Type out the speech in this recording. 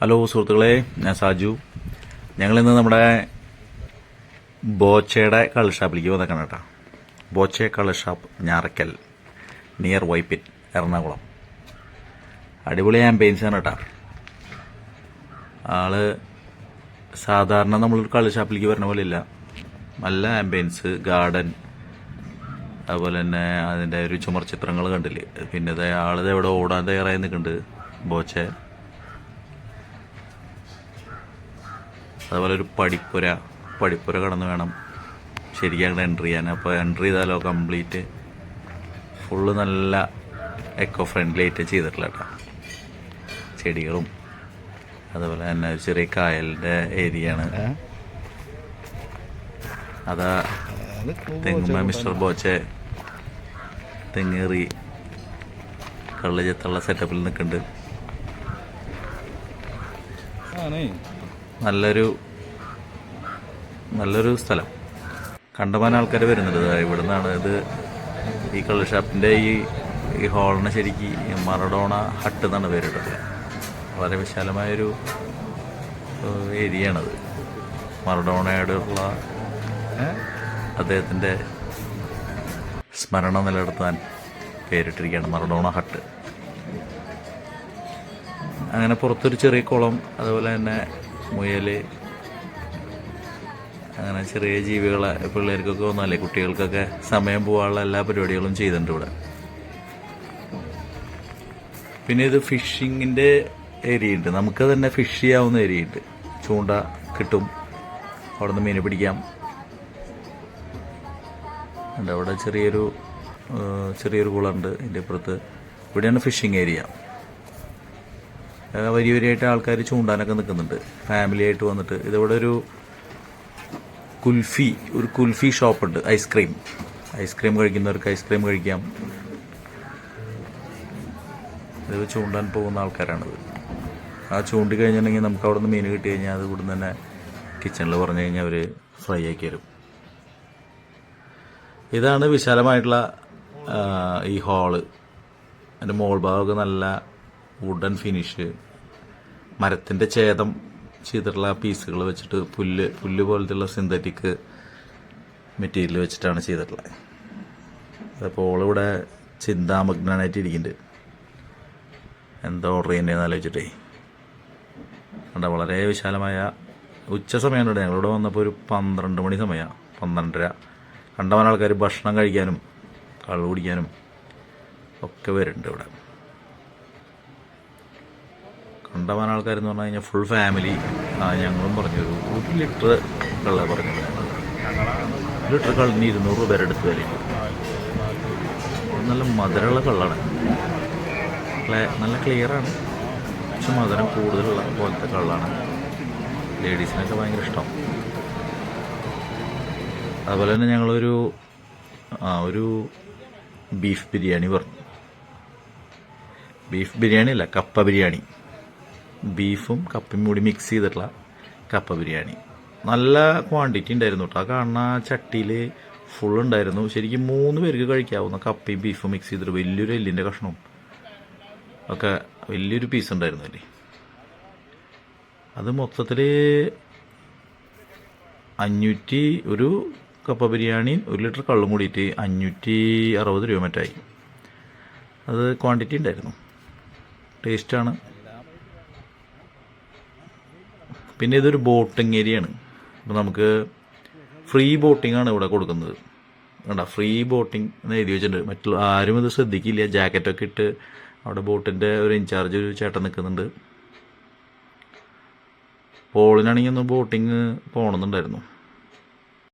Hello സുഹൃത്തുക്കളെ ഞാൻ സാജു. ഞങ്ങളിന്ന് നമ്മുടെ ബോച്ചയുടെ കളർ ഷാപ്പിലേക്ക് വന്നേക്കണം കേട്ടോ. ബോച്ച കളർ ഷാപ്പ് ഞാറക്കൽ നിയർ വൈപ്പിൻ എറണാകുളം. അടിപൊളി ആംബിയൻസ് ആണ് കേട്ടോ. ആൾ സാധാരണ നമ്മളൊരു കളർ ഷാപ്പിലേക്ക് വരുന്ന പോലെ ഇല്ല. നല്ല ആംബിയൻസ് ഗാർഡൻ അതുപോലെ തന്നെ അതിന്റെ ഒരു ചുമർ ചിത്രങ്ങൾ കണ്ടില്ലേ? പിന്നെ ആളിത് എവിടെ ഓടാൻ തയ്യാറായി നിൽക്കുന്നുണ്ട് ബോച്ചെ. അതുപോലെ ഒരു പടിപ്പുര പടിപ്പുര കടന്ന് വേണം ശരിക്കും അങ്ങോട്ട് എൻട്രി ചെയ്യാൻ. അപ്പോൾ എൻട്രി ചെയ്താലോ കംപ്ലീറ്റ് ഫുള്ള് നല്ല എക്കോ ഫ്രണ്ട്ലി ആയിട്ട് ചെയ്തിട്ടില്ല കേട്ടോ. ചെടികളും അതുപോലെ തന്നെ ഒരു ചെറിയ കായലിന്റെ ഏരിയയാണ് അതാ തെങ്ങുമ്മ മിസ്റ്റർ ബോച്ചെ തെങ്ങേറി കള്ള് ചെത്തുള്ള സെറ്റപ്പിൽ നിൽക്കുന്നുണ്ട് ആണേ. നല്ലൊരു നല്ലൊരു സ്ഥലം. കണ്ടമാൻ ആൾക്കാർ വരുന്നുണ്ട്. ഇവിടെ ഇവിടുന്നാണ് ഇത് ഈ കള്ള് ഷാപ്പിന്റെ ഈ ഈ ഹോളിന് ശരിക്ക് മറഡോണ ഹട്ട് എന്നാണ് പേരിട്ടത്. വളരെ വിശാലമായൊരു ഏരിയയാണത്. മറഡോണയോടുള്ള അദ്ദേഹത്തിന്റെ സ്മരണ നിലനിർത്താൻ പേരിട്ടിരിക്കുകയാണ് മറഡോണ ഹട്ട്. അങ്ങനെ പുറത്തൊരു ചെറിയ കുളം അതുപോലെ തന്നെ മുയൽ അങ്ങനെ ചെറിയ ജീവികളെ പിള്ളേർക്കൊക്കെ വന്നാലേ കുട്ടികൾക്കൊക്കെ സമയം പോകാനുള്ള എല്ലാ പരിപാടികളും ചെയ്തിട്ടുണ്ട് ഇവിടെ. പിന്നെ ഇത് ഫിഷിങ്ങിന്റെ ഏരിയ ഉണ്ട് നമുക്ക് തന്നെ ഫിഷ് ചെയ്യാവുന്ന ഏരിയ ഉണ്ട് ചൂണ്ട കിട്ടും. അവിടെ നിന്ന് മീനെ പിടിക്കാം അവിടെ ചെറിയൊരു ചെറിയൊരു കുളമുണ്ട്. ഇതിന്റെ അപ്പുറത്ത് ഇവിടെയാണ് ഫിഷിംഗ് ഏരിയ. വരി വരിയായിട്ട് ആൾക്കാർ ചൂണ്ടാനൊക്കെ നിൽക്കുന്നുണ്ട്. ഫാമിലി ആയിട്ട് വന്നിട്ട്. ഇതിവിടെ ഒരു കുൽഫി ഒരു കുൽഫി ഷോപ്പുണ്ട്. ഐസ്ക്രീം ഐസ്ക്രീം കഴിക്കുന്നവർക്ക് ഐസ്ക്രീം കഴിക്കാം. ഇത് ചൂണ്ടാൻ പോകുന്ന ആൾക്കാരാണിത്. ആ ചൂണ്ടി കഴിഞ്ഞിട്ടുണ്ടെങ്കിൽ നമുക്ക് അവിടെ നിന്ന് മീൻ കിട്ടി കഴിഞ്ഞാൽ അത് ഇവിടുന്ന് തന്നെ കിച്ചണിൽ പറഞ്ഞു കഴിഞ്ഞാൽ അവർ ഫ്രൈ ആക്കി തരും. ഇതാണ് വിശാലമായിട്ടുള്ള ഈ ഹാൾ അതിന്റെ മോൾ ഭാഗമൊക്കെ നല്ല വുഡൻ ഫിനിഷ് മരത്തിന്റെ ഛേദം ചെയ്തിട്ടുള്ള പീസുകൾ വെച്ചിട്ട് പുല്ല് പുല്ല് പോലത്തെയുള്ള സിന്തറ്റിക് മെറ്റീരിയൽ വെച്ചിട്ടാണ് ചെയ്തിട്ടുള്ളത്. അപ്പോൾ ഇവിടെ ചിന്താമഗ്നായിട്ട് ഇരിക്കുന്നുണ്ട്. എന്താ ഓർഡർ ചെയ്യുന്നതെന്ന് ആലോചിച്ചിട്ടേ. കണ്ട വളരെ വിശാലമായ ഉച്ച സമയമാണ് ഇവിടെ ഞങ്ങളിവിടെ വന്നപ്പോൾ ഒരു പന്ത്രണ്ട് മണി സമയമാണ് പന്ത്രണ്ടര. കണ്ടവൻ ആൾക്കാർ ഭക്ഷണം കഴിക്കാനും കള്ളു കുടിക്കാനും ഒക്കെ വരുന്നുണ്ട് ഇവിടെ. കണ്ടമാൻ ആൾക്കാരെന്ന് പറഞ്ഞു കഴിഞ്ഞാൽ ഫുൾ ഫാമിലി ഞങ്ങളും പറഞ്ഞു ഒരു ലിറ്റർ കള്ള പറഞ്ഞു. ഒരു ലിറ്റർ കള്ളിന് ഇരുന്നൂറ് രൂപ എടുത്ത് വിലയുണ്ട് നല്ല മധുരമുള്ള കള്ളാണ് നല്ല ക്ലിയറാണ് പക്ഷെ മധുരം കൂടുതലുള്ള പോലത്തെ കള്ളാണ് ലേഡീസിനൊക്കെ ഭയങ്കര ഇഷ്ടം. അതുപോലെ തന്നെ ഞങ്ങളൊരു ആ ഒരു ബീഫ് ബിരിയാണി പറഞ്ഞു. ബീഫ് ബിരിയാണി അല്ല കപ്പ ബിരിയാണി. ബീഫും കപ്പയും കൂടി മിക്സ് ചെയ്തിട്ടുള്ള കപ്പ ബിരിയാണി. നല്ല ക്വാണ്ടിറ്റി ഉണ്ടായിരുന്നു കേട്ടോ ആ കാണുന്ന ചട്ടിയിൽ ഫുൾ ഉണ്ടായിരുന്നു. ശരിക്കും മൂന്ന് പേർക്ക് കഴിക്കാവുന്ന കപ്പയും ബീഫും മിക്സ് ചെയ്തിട്ട് വലിയൊരു എല്ലിന്റെ കഷ്ണവും ഒക്കെ വലിയൊരു പീസ് ഉണ്ടായിരുന്നു അല്ലേ അത് മൊത്തത്തിൽ അഞ്ഞൂറ്റി ഒരു കപ്പ ബിരിയാണി ഒരു ലിറ്റർ കള്ളും കൂടിയിട്ട് അഞ്ഞൂറ്റി അറുപത് രൂപ മറ്റായി. അത് ക്വാണ്ടിറ്റി ഉണ്ടായിരുന്നു. ടേസ്റ്റാണ് പിന്നെ ഇതൊരു ബോട്ടിംഗ് ഏരിയയാണ്. അപ്പോൾ നമുക്ക് ഫ്രീ ബോട്ടിംഗ് ആണ് ഇവിടെ കൊടുക്കുന്നത്. വേണ്ട ഫ്രീ ബോട്ടിംഗ് എന്ന് എഴുതി വെച്ചിട്ടുണ്ട്. മറ്റുള്ള ആരും ഇത് ശ്രദ്ധിക്കില്ല. ജാക്കറ്റൊക്കെ ഇട്ട് അവിടെ ബോട്ടിന്റെ ഒരു ഇൻചാർജ് ഒരു ചേട്ടൻ നിൽക്കുന്നുണ്ട്. പോളിനാണെങ്കിൽ ഒന്ന് ബോട്ടിങ് പോകണമെന്നുണ്ടായിരുന്നു.